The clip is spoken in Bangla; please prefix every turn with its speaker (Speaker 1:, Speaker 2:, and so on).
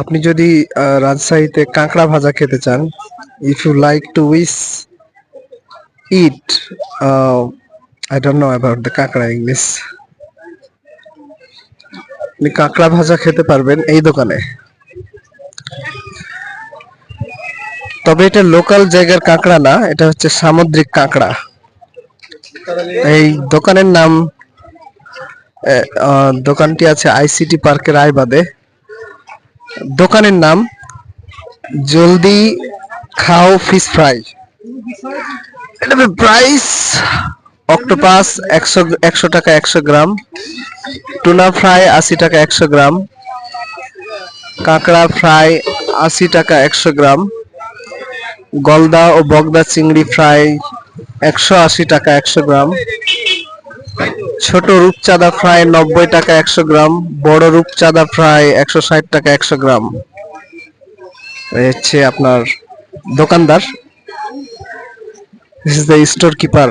Speaker 1: আপনি যদি রাজশাহীতে কাঁকড়া ভাজা খেতে চান if you like to wish it I don't know about the কাঁকড়া ইংলিশ আপনি কাঁকড়া ভাজা খেতে পারবেন এই দোকানে। তবে এটা লোকাল জায়গার কাঁকড়া না, এটা হচ্ছে সামুদ্রিক কাঁকড়া। এই দোকানের নাম দোকানটি আছে আইসিটি পার্কের আইবাদে দোকানের নাম জলদি খাও ফিশ ফ্রাই এটা প্রাইস অক্টোপাস একশো একশো টাকা একশো গ্রাম টুনা ফ্রাই আশি টাকা একশো গ্রাম, কাঁকড়া ফ্রাই আশি টাকা একশো গ্রাম, গলদা ও বগদা চিংড়ি ফ্রাই একশো আশি টাকা একশো গ্রাম। ছোট রূপচাঁদা ফ্রাই নব্বই টাকা একশো গ্রাম, বড় রূপচাঁদা ফ্রাই একশো ষাট টাকা একশো গ্রাম। হচ্ছে আপনার দোকানদার। This is the store keeper